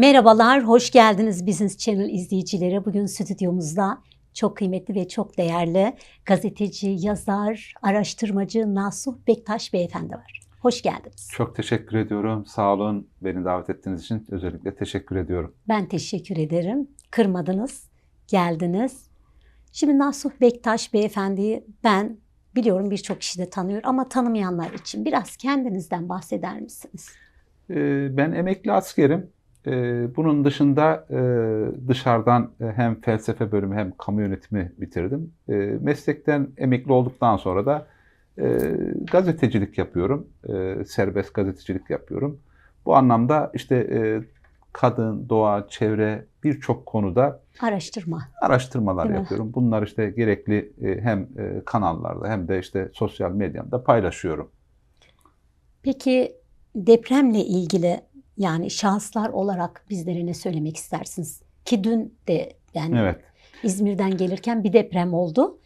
Merhabalar, hoş geldiniz Business Channel izleyicileri. Bugün stüdyomuzda çok kıymetli ve çok değerli gazeteci, yazar, araştırmacı Nasuh Bektaş Beyefendi var. Hoş geldiniz. Çok teşekkür ediyorum. Sağ olun. Beni davet ettiğiniz için özellikle teşekkür ediyorum. Ben teşekkür ederim. Kırmadınız, geldiniz. Şimdi Nasuh Bektaş Beyefendi'yi ben biliyorum birçok kişi de tanıyor ama tanımayanlar için biraz kendinizden bahseder misiniz? Ee, Ben emekli askerim. Ee, Bunun dışında e, dışarıdan e, hem felsefe bölümü hem kamu yönetimi bitirdim. Ee, Meslekten emekli olduktan sonra da e, gazetecilik yapıyorum. E, Serbest gazetecilik yapıyorum. Bu anlamda işte kadın, doğa, çevre birçok konuda Araştırma. araştırmalar Değil mi? yapıyorum. Bunlar işte gerekli hem kanallarda hem de işte sosyal medyamda paylaşıyorum. Peki depremle ilgili yani şahıslar olarak bizlere ne söylemek istersiniz? Ki dün de yani Evet. İzmir'den gelirken bir deprem oldu.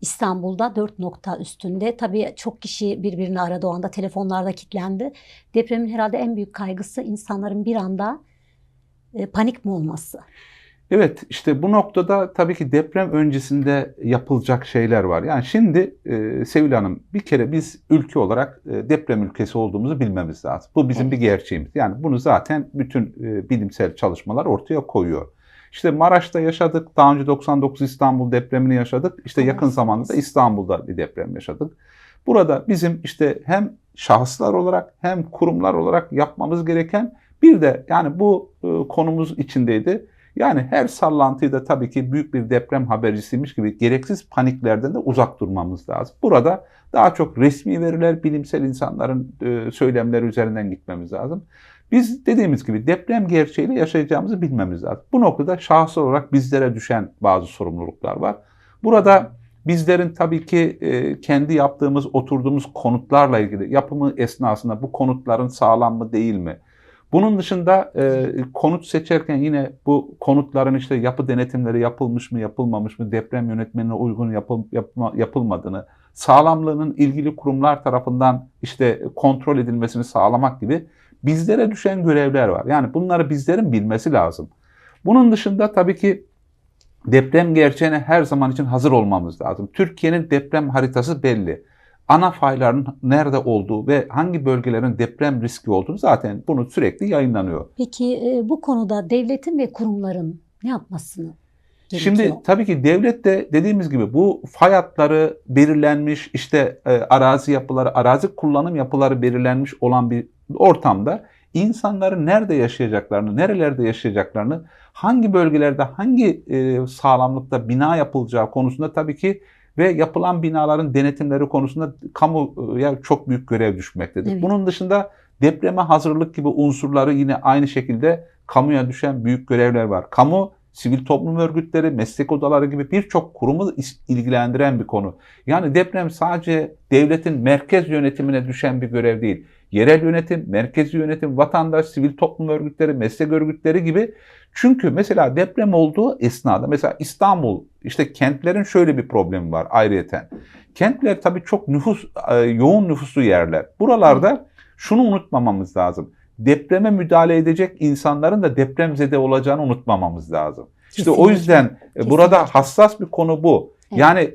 İstanbul'da 4 nokta üstünde. Tabii çok kişi birbirini aradı o anda telefonlarda kilitlendi. Depremin herhalde en büyük kaygısı insanların bir anda e, panik mi olması? Evet işte bu noktada tabii ki deprem öncesinde yapılacak şeyler var. Yani şimdi e, Sevil Hanım bir kere biz ülke olarak e, deprem ülkesi olduğumuzu bilmemiz lazım. Bu bizim bir gerçeğimiz. Yani bunu zaten bütün e, bilimsel çalışmalar ortaya koyuyor. İşte Maraş'ta yaşadık. Daha önce 99 İstanbul depremini yaşadık. İşte yakın zamanda da İstanbul'da bir deprem yaşadık. Burada bizim işte hem şahıslar olarak hem kurumlar olarak yapmamız gereken bir de yani bu e, konumuz içindeydi. Yani her sallantıyı da tabii ki büyük bir deprem habercisiymiş gibi gereksiz paniklerden de uzak durmamız lazım. Burada daha çok resmi veriler, bilimsel insanların e, söylemleri üzerinden gitmemiz lazım. Biz dediğimiz gibi deprem gerçeğiyle yaşayacağımızı bilmemiz lazım. Bu noktada şahıs olarak bizlere düşen bazı sorumluluklar var. Burada bizlerin tabii ki e, kendi yaptığımız, oturduğumuz konutlarla ilgili yapımı esnasında bu konutların sağlam mı değil mi? Bunun dışında e, konut seçerken yine bu konutların işte yapı denetimleri yapılmış mı, yapılmamış mı, deprem yönetmenine uygun yapıl, yapma- yapılmadığını, sağlamlığının ilgili kurumlar tarafından işte kontrol edilmesini sağlamak gibi bizlere düşen görevler var. Yani bunları bizlerin bilmesi lazım. Bunun dışında tabii ki deprem gerçeğine her zaman için hazır olmamız lazım. Türkiye'nin deprem haritası belli. Ana fayların nerede olduğu ve hangi bölgelerin deprem riski olduğunu zaten bunu sürekli yayınlanıyor. Peki e, bu konuda devletin ve kurumların ne yapmasını gerekiyor? Şimdi tabii ki devlet de dediğimiz gibi bu fay hatları belirlenmiş, işte e, arazi yapıları, arazi kullanım yapıları belirlenmiş olan bir ortamda insanların nerede yaşayacaklarını, nerelerde yaşayacaklarını, hangi bölgelerde hangi e, sağlamlıkta bina yapılacağı konusunda tabii ki ve yapılan binaların denetimleri konusunda kamuya çok büyük görev düşmektedir. Evet. Bunun dışında depreme hazırlık gibi unsurları yine aynı şekilde kamuya düşen büyük görevler var. Kamu sivil toplum örgütleri, meslek odaları gibi birçok kurumu ilgilendiren bir konu. Yani deprem sadece devletin merkez yönetimine düşen bir görev değil. Yerel yönetim, merkezi yönetim, vatandaş, sivil toplum örgütleri, meslek örgütleri gibi. Çünkü mesela deprem olduğu esnada mesela İstanbul işte kentlerin şöyle bir problemi var ayrıyeten. Kentler tabii çok nüfus e, yoğun nüfuslu yerler. Buralarda şunu unutmamamız lazım. Depreme müdahale edecek insanların da depremzede olacağını unutmamamız lazım. İşte o Kesinlikle. yüzden e, Kesinlikle. burada hassas bir konu bu. Evet. Yani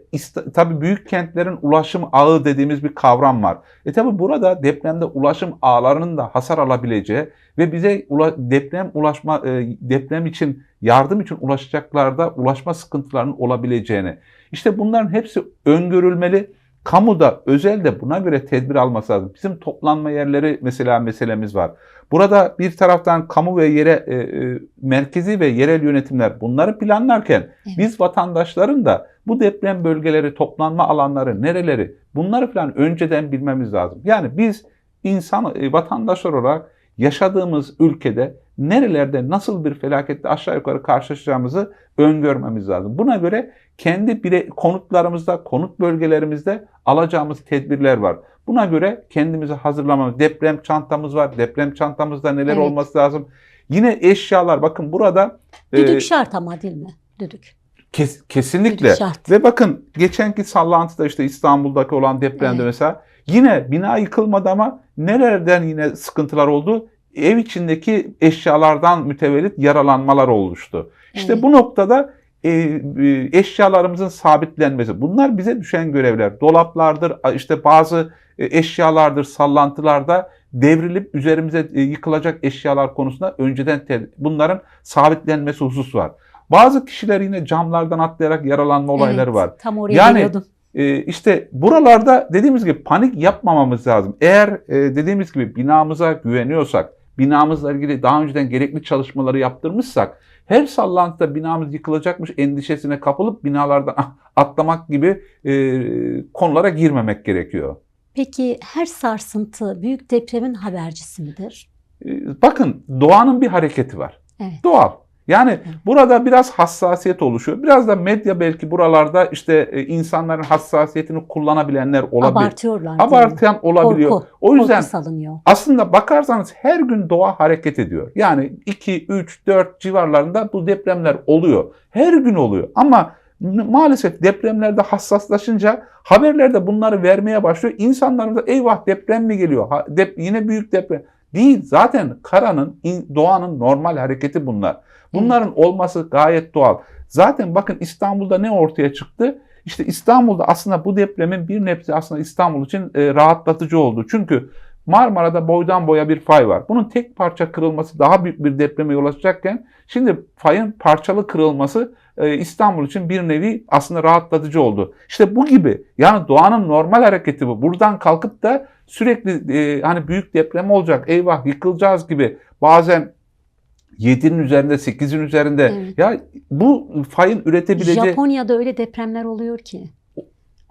tabii büyük kentlerin ulaşım ağı dediğimiz bir kavram var. E tabii burada depremde ulaşım ağlarının da hasar alabileceği ve bize ula- deprem ulaşma e, deprem için yardım için ulaşacaklarda ulaşma sıkıntılarının olabileceğini. İşte bunların hepsi öngörülmeli. Kamuda, özelde buna göre tedbir alması lazım. Bizim toplanma yerleri mesela meselemiz var. Burada bir taraftan kamu ve yere e, e, merkezi ve yerel yönetimler bunları planlarken Evet. biz vatandaşların da bu deprem bölgeleri, toplanma alanları, nereleri bunları falan önceden bilmemiz lazım. Yani biz insan e, vatandaşlar olarak yaşadığımız ülkede nerelerde nasıl bir felaketle aşağı yukarı karşılaşacağımızı öngörmemiz lazım. Buna göre kendi bire, konutlarımızda, konut bölgelerimizde alacağımız tedbirler var. Buna göre kendimizi hazırlamamız, deprem çantamız var. Deprem çantamızda neler Evet. olması lazım? Yine eşyalar. Bakın burada Düdük e, şart ama değil mi? Düdük. kes- kesinlikle. Düdük şart. Ve bakın geçenki sallantıda işte İstanbul'daki olan depremde Evet. mesela yine bina yıkılmadı ama nelerden yine sıkıntılar oldu? Ev içindeki eşyalardan mütevellit yaralanmalar oluştu. İşte Evet. bu noktada e, e, eşyalarımızın sabitlenmesi. Bunlar bize düşen görevler. Dolaplardır, işte bazı e, eşyalardır, sallantılarda devrilip üzerimize e, yıkılacak eşyalar konusunda önceden bunların sabitlenmesi husus var. Bazı kişiler yine camlardan atlayarak yaralanma olayları Evet, var. Tam oraya Yani- geliyordum. Ee, işte buralarda dediğimiz gibi panik yapmamamız lazım. Eğer e, dediğimiz gibi binamıza güveniyorsak, binamızla ilgili daha önceden gerekli çalışmaları yaptırmışsak, her sallantıda binamız yıkılacakmış endişesine kapılıp binalardan atlamak gibi e, konulara girmemek gerekiyor. Peki her sarsıntı büyük depremin habercisi midir? E, bakın doğanın bir hareketi var. Evet. Doğal. Yani burada biraz hassasiyet oluşuyor. Biraz da medya belki buralarda işte e, insanların hassasiyetini kullanabilenler olabilir. Abartıyorlar. Abartayan olabiliyor. Korku, o yüzden korku salınıyor. aslında bakarsanız her gün doğa hareket ediyor. Yani 2, 3, 4 civarlarında bu depremler oluyor. Her gün oluyor. Ama maalesef depremlerde hassaslaşınca haberlerde bunları vermeye başlıyor. İnsanlar da eyvah deprem mi geliyor? Ha, dep- yine büyük deprem. Değil. Zaten karanın, doğanın normal hareketi bunlar. Bunların olması gayet doğal. Zaten bakın İstanbul'da ne ortaya çıktı? İşte İstanbul'da aslında bu depremin bir nebze aslında İstanbul için e, rahatlatıcı oldu. Çünkü Marmara'da boydan boya bir fay var. Bunun tek parça kırılması daha büyük bir depreme yol açacakken şimdi fayın parçalı kırılması e, İstanbul için bir nevi aslında rahatlatıcı oldu. İşte bu gibi yani doğanın normal hareketi bu. Buradan kalkıp da sürekli e, hani büyük deprem olacak eyvah yıkılacağız gibi bazen 7'nin üzerinde 8'in üzerinde Evet. ya bu fayın üretebileceği Japonya'da öyle depremler oluyor ki.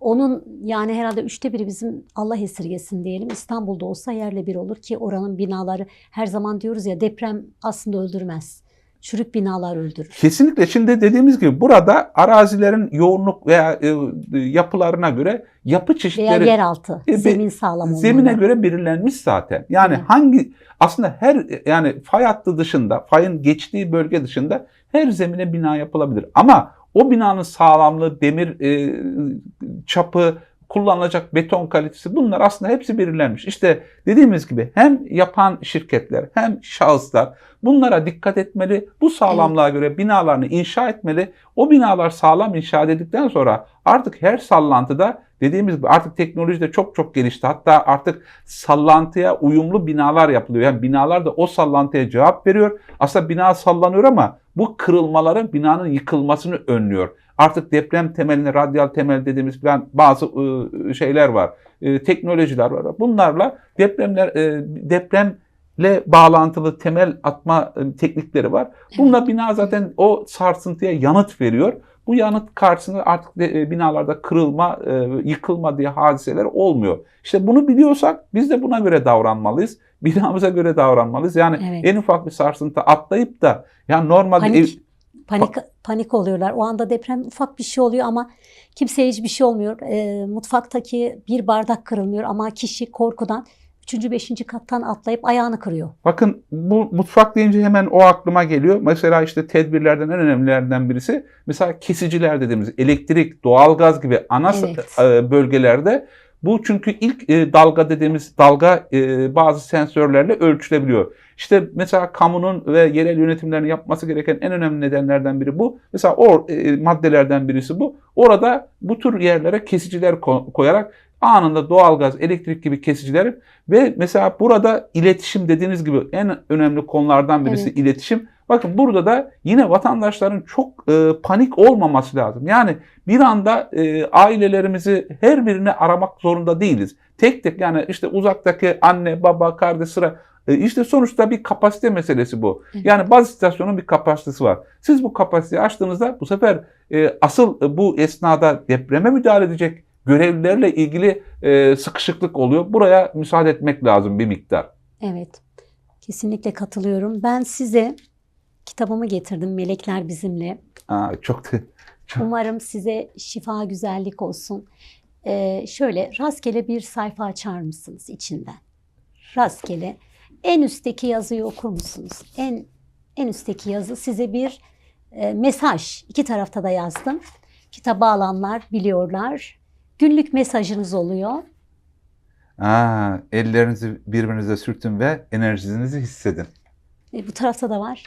Onun yani herhalde üçte biri bizim Allah esirgesin diyelim İstanbul'da olsa yerle bir olur ki oranın binaları her zaman diyoruz ya deprem aslında öldürmez. Çürük binalar öldürür. Kesinlikle şimdi dediğimiz gibi burada arazilerin yoğunluk veya e, yapılarına göre yapı Veya çeşitleri yeraltı, E, zemin sağlam olmalı. zemine göre belirlenmiş zaten. Yani Evet. hangi aslında her yani fay hattı dışında, fayın geçtiği bölge dışında her zemine bina yapılabilir. Ama o binanın sağlamlığı, demir e, çapı, kullanılacak beton kalitesi bunlar aslında hepsi belirlenmiş. İşte dediğimiz gibi hem yapan şirketler hem şahıslar bunlara dikkat etmeli. Bu sağlamlığa göre binalarını inşa etmeli. O binalar sağlam inşa edildikten sonra artık her sallantıda dediğimiz artık teknoloji de çok çok gelişti. Hatta artık sallantıya uyumlu binalar yapılıyor. Yani binalar da o sallantıya cevap veriyor. Aslında bina sallanıyor ama bu kırılmaların binanın yıkılmasını önlüyor. Artık deprem temeline, radyal temel dediğimiz bazı ıı, şeyler var. Teknolojiler var. Bunlarla depremler e, depremle bağlantılı temel atma e, teknikleri var. Bununla bina zaten o sarsıntıya yanıt veriyor. Bu yanıt karşısında artık de, e, binalarda kırılma, e, yıkılma diye hadiseler olmuyor. İşte bunu biliyorsak biz de buna göre davranmalıyız. Binamıza göre davranmalıyız. Yani Evet. en ufak bir sarsıntı atlayıp da yani normalde Panik, ev- panik, panik oluyorlar. O anda deprem ufak bir şey oluyor ama kimseye hiçbir şey olmuyor. Ee, mutfaktaki bir bardak kırılmıyor ama kişi korkudan 3. 5. kattan atlayıp ayağını kırıyor. Bakın bu mutfak deyince hemen o aklıma geliyor. Mesela işte tedbirlerden en önemlilerinden birisi mesela kesiciler dediğimiz elektrik, doğalgaz gibi ana Evet. e, bölgelerde bu çünkü ilk e, dalga dediğimiz dalga e, bazı sensörlerle ölçülebiliyor. İşte mesela kamunun ve yerel yönetimlerin yapması gereken en önemli nedenlerden biri bu. Mesela o e, maddelerden birisi bu. Orada bu tür yerlere kesiciler ko- koyarak anında doğalgaz, elektrik gibi kesicileri ve mesela burada iletişim dediğiniz gibi en önemli konulardan birisi Evet. iletişim. Bakın burada da yine vatandaşların çok e, panik olmaması lazım. Yani bir anda e, ailelerimizi her birini aramak zorunda değiliz. Tek tek yani işte uzaktaki anne, baba, kardeş sıra e, işte sonuçta bir kapasite meselesi bu. Evet. Yani baz istasyonun bir kapasitesi var. Siz bu kapasiteyi açtığınızda bu sefer e, asıl e, bu esnada depreme müdahale edecek görevlilerle ilgili e, sıkışıklık oluyor. Buraya müsaade etmek lazım bir miktar. Evet. Kesinlikle katılıyorum. Ben size kitabımı getirdim. Melekler Bizimle. Aa, çok Çok- Umarım size şifa güzellik olsun. Ee, şöyle rastgele bir sayfa açar mısınız içinden? Rastgele. En üstteki yazıyı okur musunuz? En en üstteki yazı size bir e, mesaj. İki tarafta da yazdım. Kitaba alanlar biliyorlar. Günlük mesajınız oluyor. Aa, ellerinizi birbirinize sürtün ve enerjinizi hissedin. E, bu tarafta da var.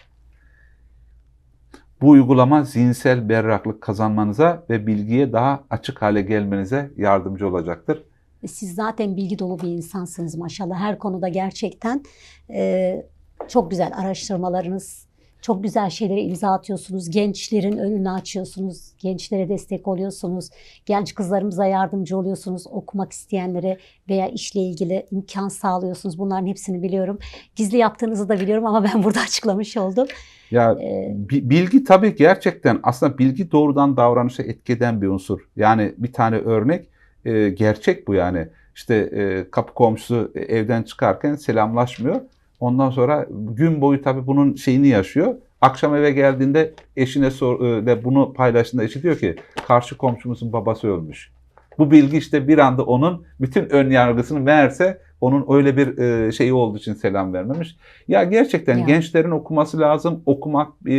Bu uygulama zihinsel berraklık kazanmanıza ve bilgiye daha açık hale gelmenize yardımcı olacaktır. E, Siz zaten bilgi dolu bir insansınız maşallah. Her konuda gerçekten e, çok güzel araştırmalarınız, çok güzel şeylere imza atıyorsunuz. Gençlerin önünü açıyorsunuz. Gençlere destek oluyorsunuz. Genç kızlarımıza yardımcı oluyorsunuz. Okumak isteyenlere veya işle ilgili imkan sağlıyorsunuz. Bunların hepsini biliyorum. Gizli yaptığınızı da biliyorum ama ben burada açıklamış oldum. Ya E, bi- bilgi tabii gerçekten aslında bilgi doğrudan davranışa etki eden bir unsur. Yani bir tane örnek e, gerçek bu yani. İşte e, kapı komşusu evden çıkarken selamlaşmıyor. Ondan sonra gün boyu tabii bunun şeyini yaşıyor. Akşam eve geldiğinde eşine sor, de bunu paylaştığında eşi diyor ki karşı komşumuzun babası ölmüş. Bu bilgi işte bir anda onun bütün ön yargısını meğerse onun öyle bir e, şeyi olduğu için selam vermemiş. Ya gerçekten Ya. gençlerin okuması lazım. Okumak, e,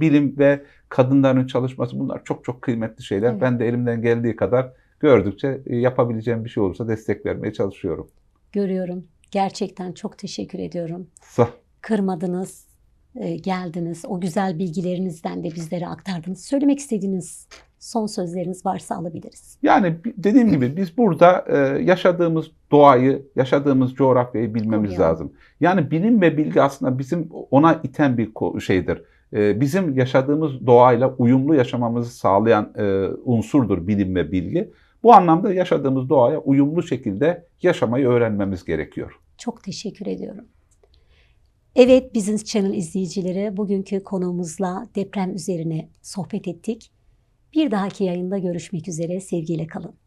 bilim ve kadınların çalışması bunlar çok çok kıymetli şeyler. Evet. Ben de elimden geldiği kadar gördükçe e, yapabileceğim bir şey olursa destek vermeye çalışıyorum. görüyorum. Gerçekten çok teşekkür ediyorum. Sağ. kırmadınız, e, geldiniz. O güzel bilgilerinizden de bizlere aktardınız. Söylemek istediğiniz son sözleriniz varsa alabiliriz. Yani dediğim gibi biz burada e, yaşadığımız doğayı, yaşadığımız coğrafyayı bilmemiz Koruyalım. lazım. Yani bilim ve bilgi aslında bizim ona iten bir şeydir. E, bizim yaşadığımız doğayla uyumlu yaşamamızı sağlayan unsurdur bilim ve bilgi. Bu anlamda yaşadığımız doğaya uyumlu şekilde yaşamayı öğrenmemiz gerekiyor. Çok teşekkür ediyorum. Evet, Business Channel izleyicileri bugünkü konuğumuzla deprem üzerine sohbet ettik. Bir dahaki yayında görüşmek üzere. Sevgiyle kalın.